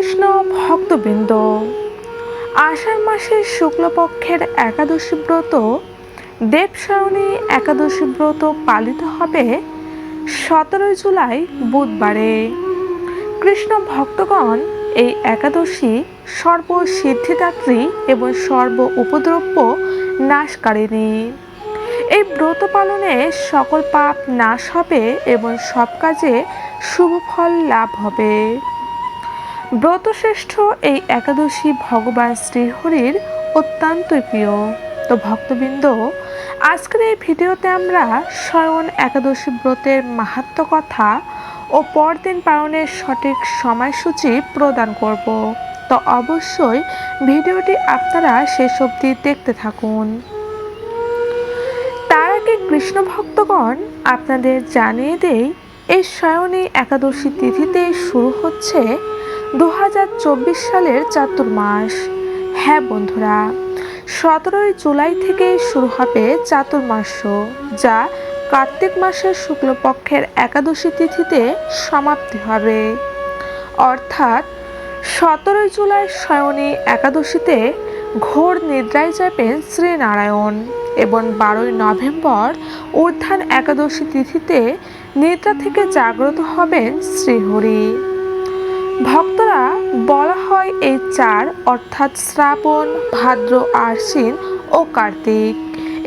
শ্রীকৃষ্ণ ভক্তবৃন্দ, আষাঢ় মাসের শুক্লপক্ষের একাদশী ব্রত দেবসায়নী একাদশী ব্রত পালিত হবে সতেরোই জুলাই বুধবারে। কৃষ্ণ ভক্তগণ এই একাদশী সর্বসিদ্ধিদাত্রী এবং সর্ব উপদ্রব্য নাশকারিণী। এই ব্রত পালনে সকল পাপ নাশ হবে এবং সব কাজে শুভ ফল লাভ হবে। ব্রতশ্রেষ্ঠ এই একাদশী ভগবান শ্রীহরির অত্যন্তই প্রিয়। তো ভক্তবৃন্দ, আজকের এই ভিডিওতে আমরা স্বয়ন একাদশী ব্রতের মাহাত্ম কথা ও পরদিন পালনের সঠিক সময়সূচি প্রদান করব। তো অবশ্যই ভিডিওটি আপনারা শেষ অবধি দেখতে থাকুন। তার আগে কৃষ্ণ ভক্তগণ, আপনাদের জানিয়ে দেই, এই স্বয়নী একাদশী তিথিতে শুরু হচ্ছে দু হাজার চব্বিশ সালের চাতুর্মাস। হ্যাঁ বন্ধুরা, সতেরোই জুলাই থেকে শুরু হবে চাতুর্মাস যা কার্তিক মাসের শুক্লপক্ষের একাদশী তিথিতে সমাপ্তি হবে। অর্থাৎ সতেরোই জুলাই স্বয়নী একাদশীতে ঘোর নিদ্রায় যাবেন শ্রীনারায়ণ এবং বারোই নভেম্বর উত্থান একাদশী তিথিতে নিদ্রা থেকে জাগ্রত হবেন শ্রীহরি। ভক্তরা বলা হয় এই চার অর্থাৎ শ্রাবণ, ভাদ্র, আশ্বিন ও কার্তিক।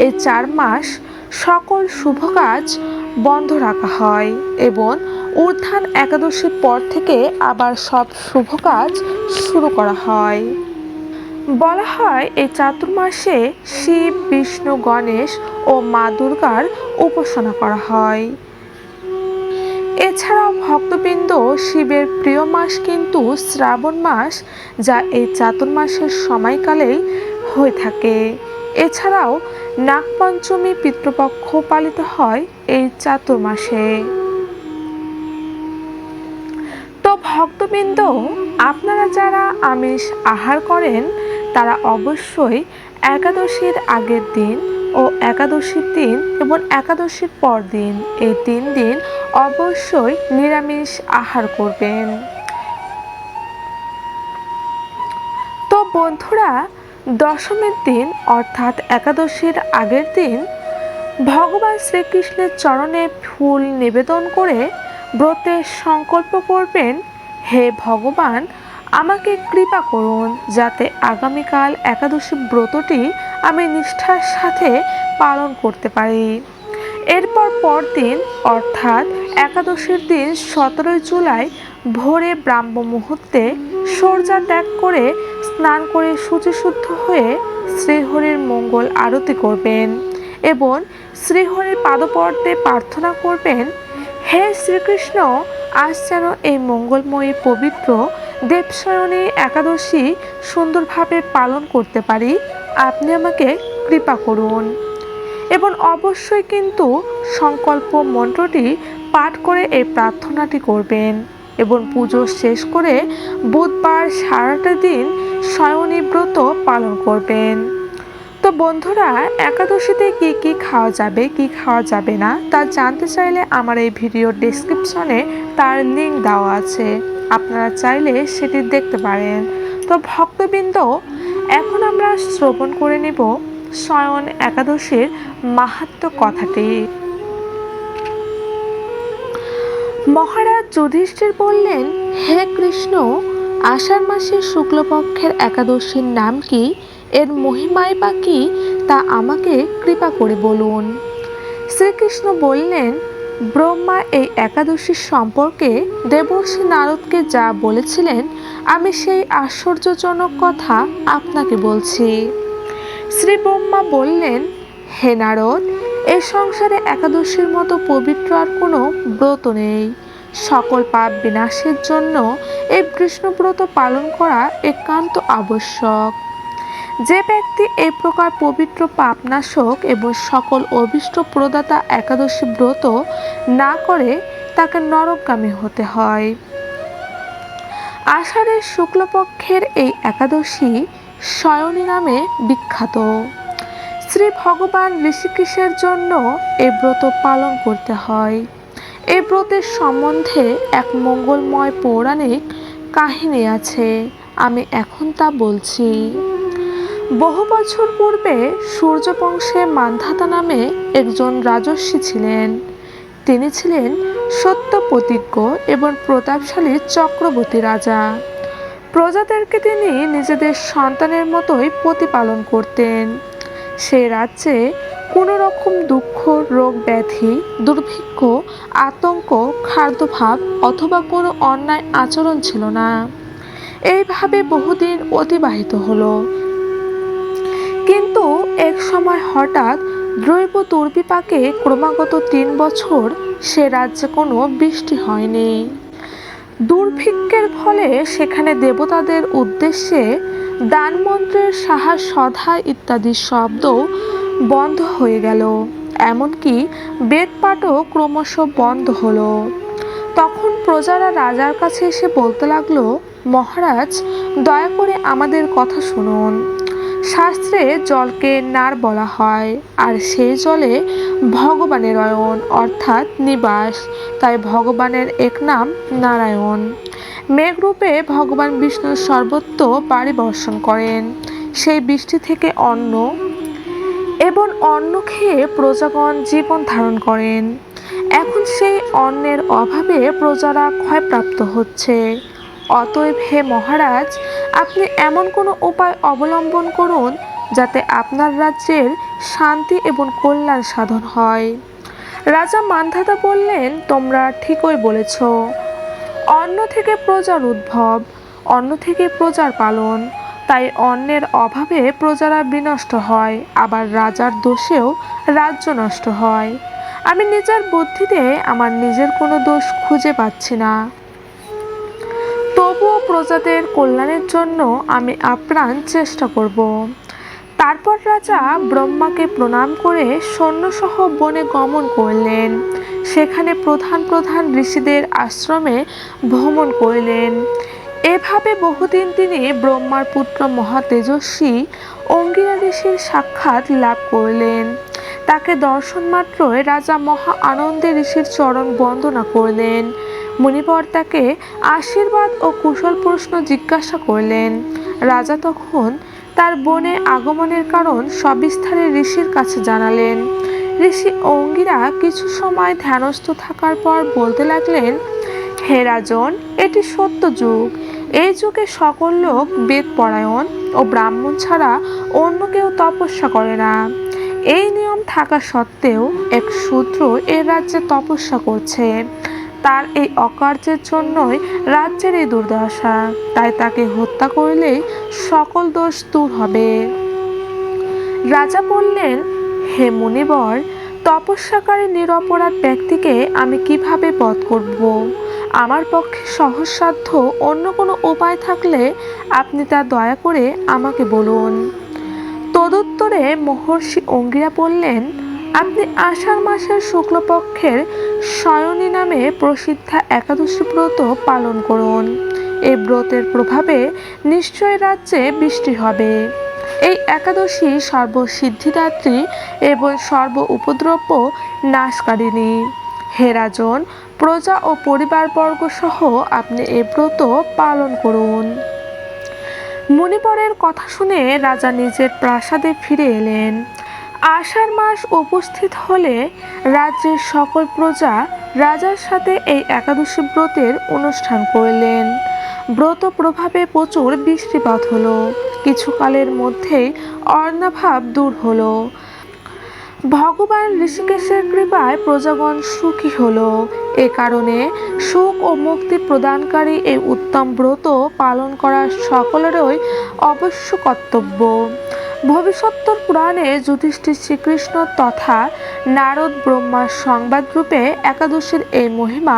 এই চার মাস সকল শুভ কাজ বন্ধ রাখা হয় এবং উত্থান একাদশীর পর থেকে আবার সব শুভ কাজ শুরু করা হয়। বলা হয় এই চাতুর্মাসে শিব, বিষ্ণু, গণেশ ও মা দুর্গার উপাসনা করা হয়। এছাড়াও ভক্তবৃন্দ শিবের প্রিয় মাস কিন্তু শ্রাবণ মাস, যা এই চাতুর্মাসের সময়কালেই হয়ে থাকে। এছাড়াও নাগপঞ্চমী পিতৃপক্ষ পালিত হয় এই চাতুর্মাসে তো ভক্তবৃন্দ, আপনারা যারা আমিষ আহার করেন, তারা অবশ্যই একাদশীর আগের দিন ও একাদশীর দিন এবং একাদশীর পর দিন এই তিন দিন অবশ্যই নিরামিষ আহার করবেন। তো বন্ধুরা, দশমীর দিন অর্থাৎ একাদশীর আগের দিন ভগবান শ্রীকৃষ্ণের চরণে ফুল নিবেদন করে ব্রতের সংকল্প করবেন, হে ভগবান আমাকে কৃপা করুন যাতে আগামীকাল একাদশী ব্রতটি আমি নিষ্ঠার সাথে পালন করতে পারি। এরপর পরদিন, অর্থাৎ একাদশীর দিন সতেরোই জুলাই, ভোরে ব্রাহ্ম মুহূর্তে সূর্যা ত্যাগ করে স্নান করে শুচিশুদ্ধ হয়ে শ্রীহরির মঙ্গল আরতি করবেন এবং শ্রীহরির পাদপর্দে প্রার্থনা করবেন, হে শ্রীকৃষ্ণ, আজ যেন এই মঙ্গলময়ী পবিত্র দেবশয়নী একাদশী সুন্দরভাবে পালন করতে পারি, আপনি আমাকে কৃপা করুন। এবং অবশ্যই কিন্তু সংকল্প মন্ত্রটি পাঠ করে এই প্রার্থনাটি করবেন এবং পুজো শেষ করে বুধবার সারাটা দিন স্বয়নী ব্রত পালন করবেন। তো বন্ধুরা, একাদশীতে কি কি খাওয়া যাবে, কি খাওয়া যাবে না, তা জানতে চাইলে আমার এই ভিডিও ডেসক্রিপশনে তার লিঙ্ক দেওয়া আছে। আপনারা চাইলে সেটি দেখতে পারেন। তো ভক্তবৃন্দ, এখন আমরা শ্রবণ করে নেব স্বয়ন একাদশীর মাহাত্ম কথাটি। মহারাজ যুধিষ্ঠির বললেন, হে কৃষ্ণ, আষাঢ় মাসের শুক্লপক্ষের একাদশীর নাম কি? এর মহিমায় বা কি, তা আমাকে কৃপা করে বলুন। শ্রীকৃষ্ণ বললেন, ব্রহ্মা এই একাদশীর সম্পর্কে দেবর্ষি নারদকে যা বলেছিলেন, আমি সেই আশ্চর্যজনক কথা আপনাকে বলছি। শ্রী ব্রহ্মা বললেন, হে নারদ, এ সংসারে একাদশীর মতো পবিত্র আর কোনো ব্রত নেই। সকল পাপ বিনাশের জন্য এই কৃষ্ণব্রত পালন করা একান্ত আবশ্যক। যে ব্যক্তি এই প্রকার পবিত্র পাপনাশক এবং সকল অভিষ্ট প্রদাতা একাদশী ব্রত না করে তাকে নরকগামী হতে হয়। আষাঢ়ের শুক্লপক্ষের এই একাদশী শয়নী নামে বিখ্যাত। শ্রী ভগবান ঋষিকেশের জন্য এই ব্রত পালন করতে হয়। এই ব্রতের সম্বন্ধে এক মঙ্গলময় পৌরাণিক কাহিনী আছে। আমি এখন তা বলছি। বহু বছর পূর্বে সূর্যবংশে মান্ধাতা নামে একজন রাজস্বী ছিলেন। তিনি ছিলেন সত্য প্রতিজ্ঞ এবং প্রতাপশালী চক্রবর্তী রাজা। প্রজাদেরকে তিনি নিজেদের সন্তানের মতোই প্রতিপালন করতেন। সেই রাজ্যে কোনো রকম দুঃখ, রোগ, ব্যাধি, দুর্ভিক্ষ, আতঙ্ক, খাদ্যভাব অথবা কোনো অন্যায় আচরণ ছিল না। এইভাবে বহুদিন অতিবাহিত হলো। এক সময় হঠাৎ দ্রৈব দুর্বিপাকে ক্রমাগত তিন বছর সে রাজ্যে কোনো বৃষ্টি হয়নি। দুর্ভিক্ষের ফলে সেখানে দেবতাদের উদ্দেশ্যে দানমন্ত্রের সাহা, সধা ইত্যাদি শব্দ বন্ধ হয়ে গেল। এমনকি বেদপাঠও ক্রমশ বন্ধ হলো। তখন প্রজারা রাজার কাছে এসে বলতে লাগল, মহারাজ, দয়া করে আমাদের কথা শুনুন। শাস্ত্রে জলকে নার বলা হয়, আর সেই জলে ভগবানের অয়ন অর্থাৎ নিবাস। তাই ভগবানের এক নাম নারায়ণ। মেঘরূপে ভগবান বিষ্ণু সর্বত্র বাড়ি বর্ষণ করেন। সেই বৃষ্টি থেকে অন্ন, এবং অন্ন খেয়ে প্রজাগণ জীবন ধারণ করেন। এখন সেই অন্নের অভাবে প্রজারা ক্ষয়প্রাপ্ত হচ্ছে। অতএব হে মহারাজ আপনি এমন কোনো উপায় অবলম্বন করুন যাতে আপনার রাজ্যের শান্তি এবং কল্যাণ সাধন হয়। রাজা মান্ধাতা বললেন, তোমরা ঠিকই বলেছ। অন্ন থেকে প্রজার উদ্ভব, অন্ন থেকে প্রজার পালন। তাই অন্যের অভাবে প্রজারা বিনষ্ট হয়, আবার রাজার দোষেও রাজ্য নষ্ট হয়। আমি নিজের বুদ্ধিতে আমার নিজের কোনো দোষ খুঁজে পাচ্ছি না। প্রজাদের কল্যাণের জন্য আমি আপ্রাণ চেষ্টা করব। তারপর রাজা ব্রহ্মাকে প্রণাম করে সৈন্যসহ বনে গমন করলেন। সেখানে প্রধান প্রধান ঋষিদের আশ্রমে ভ্রমণ করলেন। এভাবে বহুদিন তিনি ব্রহ্মার পুত্র মহা তেজস্বী অঙ্গিরা ঋষির সাক্ষাৎ লাভ করলেন। তাকে দর্শন মাত্রই রাজা মহা আনন্দে ঋষির চরণ বন্দনা করলেন। মুনিবর তাকে আশীর্বাদ ও কুশল প্রশ্ন জিজ্ঞাসা করলেন। রাজা তখন তার বনে আগমনের কারণ সবিস্তারে ঋষির কাছে জানালেন। ঋষি অঙ্গিরা কিছু সময় ধ্যানস্থ থাকার পর বলতে লাগলেন, হে রাজন, এটি সত্য যুগ। এই যুগে সকল লোক বেদ পরায়ণ ও ব্রাহ্মণ ছাড়া অন্য কেউ তপস্যা করে না। এই নিয়ম থাকা সত্ত্বেও এক শূদ্র এ রাজ্যে তপস্যা করছে। তার এই অকার্যের জন্যই রাজ্যের এই দুর্দশা। তাই তাকে হত্যা করলেই সকল দোষ দূর হবে। রাজা বললেন, হে মুনিবর, তপস্যাকারী নিরপরাধ ব্যক্তিকে আমি কীভাবে বধ করব? আমার পক্ষে সহজসাধ্য অন্য কোনো উপায় থাকলে আপনি তা দয়া করে আমাকে বলুন। তদুত্তরে মহর্ষি অঙ্গিরা বললেন আপনি আষাঢ় মাসের শুক্লপক্ষের শয়নী নামে প্রসিদ্ধা একাদশী ব্রত পালন করুন। এই ব্রতের প্রভাবে নিশ্চয় রাজ্যে বৃষ্টি হবে। এই একাদশী সর্বসিদ্ধিদাত্রী এবং সর্ব উপদ্রব্য নাশকারিণী। হে রাজন, প্রজা ও পরিবারবর্গ সহ আপনি এই ব্রত পালন করুন। মণিপরের কথা শুনে রাজা নিজের প্রাসাদে ফিরে এলেন। আষাঢ় মাস উপস্থিত হলে রাজ্যের সকল প্রজা রাজার সাথে এই একাদশী ব্রতের অনুষ্ঠান করলেন। ব্রত প্রভাবে প্রচুর বৃষ্টিপাত হলো। কিছুকালের মধ্যেই অর্ণাভাব দূর হলো। ভগবান ঋষিকেশের কৃপায় প্রজাগণ সুখী হলো। এ কারণে সুখ ও মুক্তি প্রদানকারী এই উত্তম ব্রত পালন করা সকলেরই অবশ্য কর্তব্য। ভবিষ্যত্তর পুরাণে যুধিষ্ঠির শ্রীকৃষ্ণ তথা নারদ ব্রহ্মার সংবাদরূপে একাদশীর এই মহিমা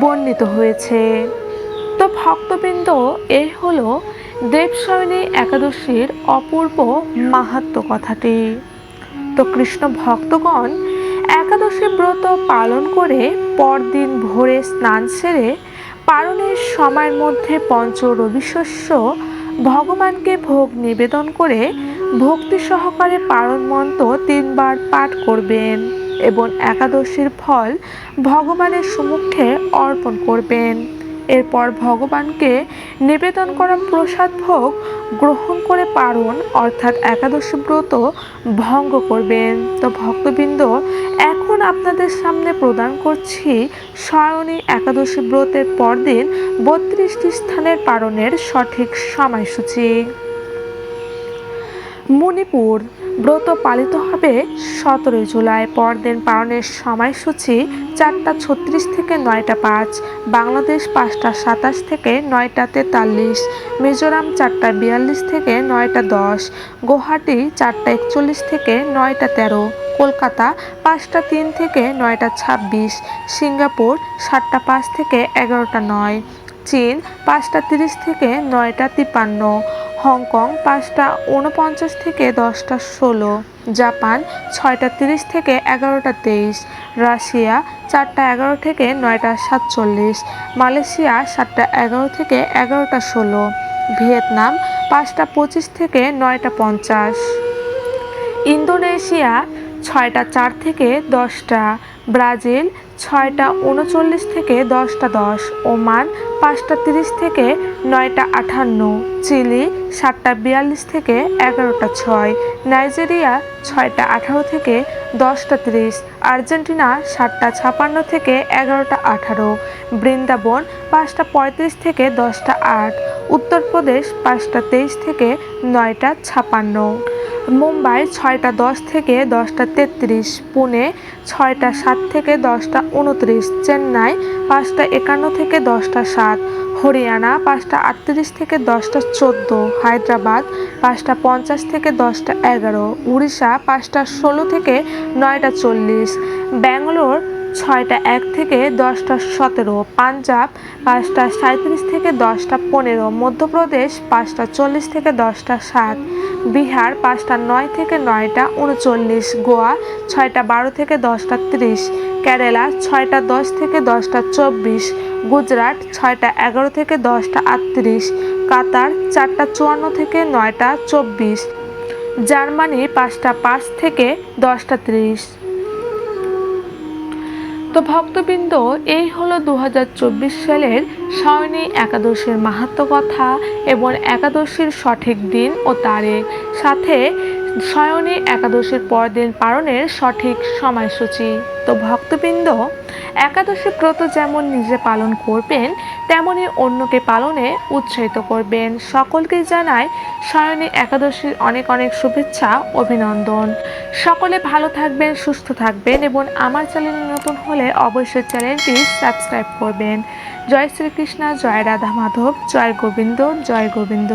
বর্ণিত হয়েছে। তো ভক্তবৃন্দ এই হলো দেবশয়নী একাদশীর অপূর্ব মাহাত্ম কথাটি। তো কৃষ্ণ ভক্তগণ, একাদশী ব্রত পালন করে পরদিন ভোরে স্নান সেরে পালনের সময়ের মধ্যে পঞ্চ রবিশস্য ভগবানকে ভোগ নিবেদন করে ভক্তি সহকারে পারণ মন্ত্র তিনবার পাঠ করবেন এবং একাদশীর ফল ভগবানের সম্মুখে অর্পণ করবেন। এরপর ভগবানকে নিবেদন করা প্রসাদ ভোগ গ্রহণ করে পারণ, অর্থাৎ একাদশী ব্রত ভঙ্গ করবেন। তো ভক্তবৃন্দ, এখন আপনাদের সামনে প্রদান করছি স্বয়নী একাদশী ব্রতের পরদিন বত্রিশটি স্থানের পারণের সঠিক সময়সূচি। মণিপুর ব্রত পালিত হবে সতেরোই জুলাই। পরদিন পালনের সময়সূচি চারটা ছত্রিশ থেকে নয়টা পাঁচ, বাংলাদেশ পাঁচটা সাতাশ থেকে নয়টা তেতাল্লিশ, মিজোরাম চারটা বিয়াল্লিশ থেকে নয়টা দশ, গুয়াহাটি চারটা একচল্লিশ থেকে নয়টা তেরো, কলকাতা পাঁচটা তিন থেকে নয়টা ছাব্বিশ, সিঙ্গাপুর সাতটা পাঁচ থেকে এগারোটা নয়, চীন পাঁচটা তিরিশ থেকে নয়টা তিপ্পান্ন হংকং পাঁচটা উনপঞ্চাশ থেকে দশটা ষোলো, জাপান ছয়টা তিরিশ থেকে এগারোটা তেইশ, রাশিয়া চারটা এগারো থেকে নয়টা সাতচল্লিশ, মালয়েশিয়া সাতটা এগারো থেকে এগারোটা ষোলো, ভিয়েতনাম পাঁচটা পঁচিশ থেকে নয়টা পঞ্চাশ। ইন্দোনেশিয়া ছয়টা চার থেকে দশটা ব্রাজিল ছয়টা উনচল্লিশ থেকে দশটা দশ, ওমান পাঁচটা তিরিশ থেকে নয়টা আটান্ন চিলি সাতটা বিয়াল্লিশ থেকে এগারোটা ছয়, নাইজেরিয়া ছয়টা আঠারো থেকে দশটা তিরিশ, আর্জেন্টিনা সাতটা ছাপান্ন থেকে এগারোটা আঠারো, বৃন্দাবন পাঁচটা পঁয়ত্রিশ থেকে দশটা আট, উত্তরপ্রদেশ পাঁচটা তেইশ থেকে নয়টা ছাপান্ন। মুম্বাই ছয়টা দশ থেকে দশটা তেত্রিশ, পুনে ছয়টা সাত থেকে দশটা উনত্রিশ, চেন্নাই পাঁচটা একান্ন থেকে দশটা সাত, হরিয়ানা পাঁচটা আটত্রিশ থেকে দশটা চোদ্দ, হায়দ্রাবাদ পাঁচটা পঞ্চাশ থেকে দশটা এগারো, উড়িষ্যা পাঁচটা ষোলো থেকে নয়টা চল্লিশ, ব্যাঙ্গালোর ছয়টা এক থেকে দশটা সতেরো, পাঞ্জাব পাঁচটা সাঁত্রিশ থেকে দশটা পনেরো, মধ্যপ্রদেশ পাঁচটা চল্লিশ থেকে দশটা সাত, বিহার পাঁচটা নয় থেকে নয়টা উনচল্লিশ, গোয়া ছয়টা বারো থেকে দশটা ত্রিশ, কেরালা ছয়টা দশ থেকে দশটা চব্বিশ, গুজরাট ছয়টা এগারো থেকে দশটা আটত্রিশ, কাতার চারটা চুয়ান্ন থেকে নয়টা চব্বিশ, জার্মানি পাঁচটা পাঁচ থেকে দশটা ত্রিশ। তো ভক্তবৃন্দ, এই হলো দু হাজার চব্বিশ সালের স্বর্ণী একাদশীর মাহাত্ম কথা এবং একাদশীর সঠিক দিন ও তারিখ। সাথে সায়নী একাদশীর পরদিন পালনের সঠিক সময়সূচি। তো ভক্তবৃন্দ, একাদশী ব্রত যেমন নিজে পালন করবেন, তেমনি অন্যকে পালনে উৎসাহিত করবেন। সকলকে জানায় সায়নী একাদশীর অনেক অনেক শুভেচ্ছা, অভিনন্দন। সকলে ভালো থাকবেন, সুস্থ থাকবেন এবং আমার চ্যানেল নতুন হলে অবশ্যই চ্যানেলটি সাবস্ক্রাইব করবেন। জয় শ্রীকৃষ্ণ, জয় রাধা মাধব, জয় গোবিন্দ জয় গোবিন্দ।